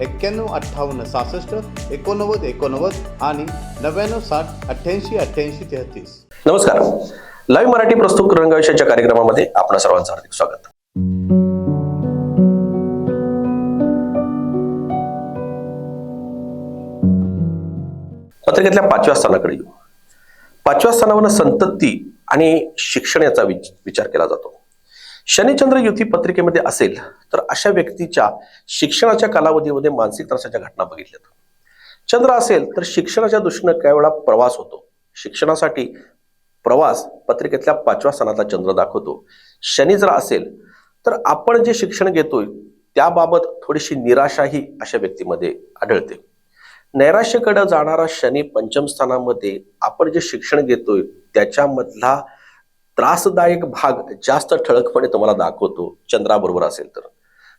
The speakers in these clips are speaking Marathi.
एक्क्याण्णव अठ्ठावन्न सहासष्ट एकोणनव्वद एकोणनव्वद आणि नव्याण्णव साठ अठ्ठ्याऐंशी अठ्ठ्याऐंशी तेहतीस. नमस्कार. लाईव्ह मराठी प्रस्तुत रंगविषयाच्या कार्यक्रमामध्ये आपणा सर्वांचं हार्दिक स्वागत. पत्रिकेतल्या पाचव्या स्थानाकडे येऊ. पाचव्या स्थानावर संतती आणि शिक्षण याचा विचार केला जातो. शनिचंद्र युती पत्रिकेमध्ये असेल तर अशा व्यक्तीच्या शिक्षणाच्या कालावधीमध्ये मानसिक त्रासाच्या घटना बघितल्यात. चंद्र असेल तर शिक्षणाच्या दृष्टीनं काही वेळा प्रवास होतो. शिक्षणासाठी प्रवास पत्रिकेतल्या पाचव्या स्थानाचा चंद्र दाखवतो. शनी जर असेल तर आपण जे शिक्षण घेतोय त्याबाबत थोडीशी निराशाही अशा व्यक्तीमध्ये आढळते. नैराश्यकडे जाणारा शनी पंचम स्थानामध्ये आपण जे शिक्षण घेतोय त्याच्यामधला त्रासदायक भाग जास्त ठळकपणे तुम्हाला दाखवतो चंद्राबरोबर असेल तर.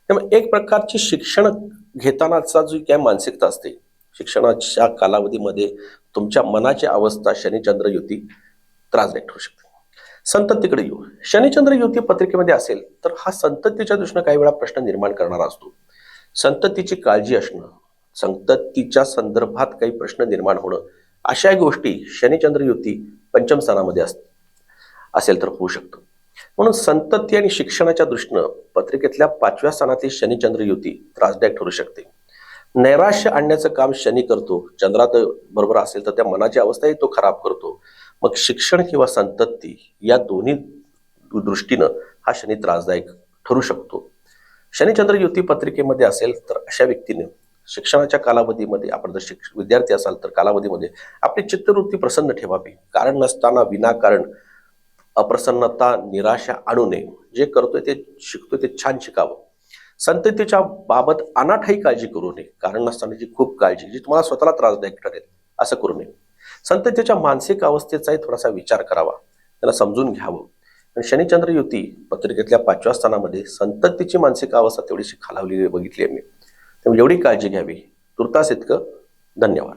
त्यामुळे एक प्रकारची शिक्षण घेतानाचा जी काय मानसिकता असते शिक्षणाच्या कालावधीमध्ये तुमच्या मनाची अवस्था शनिचंद्र युती त्रासदायक ठरू शकते. संततीकडे येऊ. शनिचंद्र युती पत्रिकेमध्ये असेल तर हा संततीच्या दृष्टीनं काही वेळा प्रश्न निर्माण करणारा असतो. संततीची काळजी असणं संततीच्या संदर्भात काही प्रश्न निर्माण होणं अशा गोष्टी शनिचंद्र युती पंचम स्थानामध्ये असतात. असेल तर होऊ शकतो. म्हणून संतती आणि शिक्षणाच्या दृष्टीनं पत्रिकेतल्या पाचव्या स्थानातली शनिचंद्र युती त्रासदायक ठरू शकते. नैराश्य आणण्याचं काम शनी करतो चंद्रात बरोबर असेल तर त्या मनाची अवस्थाही तो खराब करतो. मग शिक्षण किंवा संतती या दोन्ही दृष्टीनं हा शनी त्रासदायक ठरू शकतो. शनिचंद्र युती पत्रिकेमध्ये असेल तर अशा व्यक्तीने शिक्षणाच्या कालावधीमध्ये आपण जर शिक्ष विद्यार्थी असाल तर कालावधीमध्ये आपली चित्तवृत्ती प्रसन्न ठेवावी. कारण नसताना विनाकारण अप्रसन्नता निराशा आणू नये. जे करतोय ते शिकतोय ते छान शिकावं. संततीच्या बाबत अनाठाई काळजी करू नये. कारण नसतानाची खूप काळजी जी तुम्हाला स्वतःला त्रासदायक ठरेल असं करू नये. संततीच्या मानसिक अवस्थेचाही थोडासा विचार करावा. त्याला समजून घ्यावं. आणि शनिचंद्र युती पत्रिकेतल्या पाचव्या स्थानामध्ये संततीची मानसिक अवस्था तेवढीशी खालावलेली बघितली आहे मी. त्यामुळे एवढी काळजी घ्यावी. तुर्तास इतकं. धन्यवाद.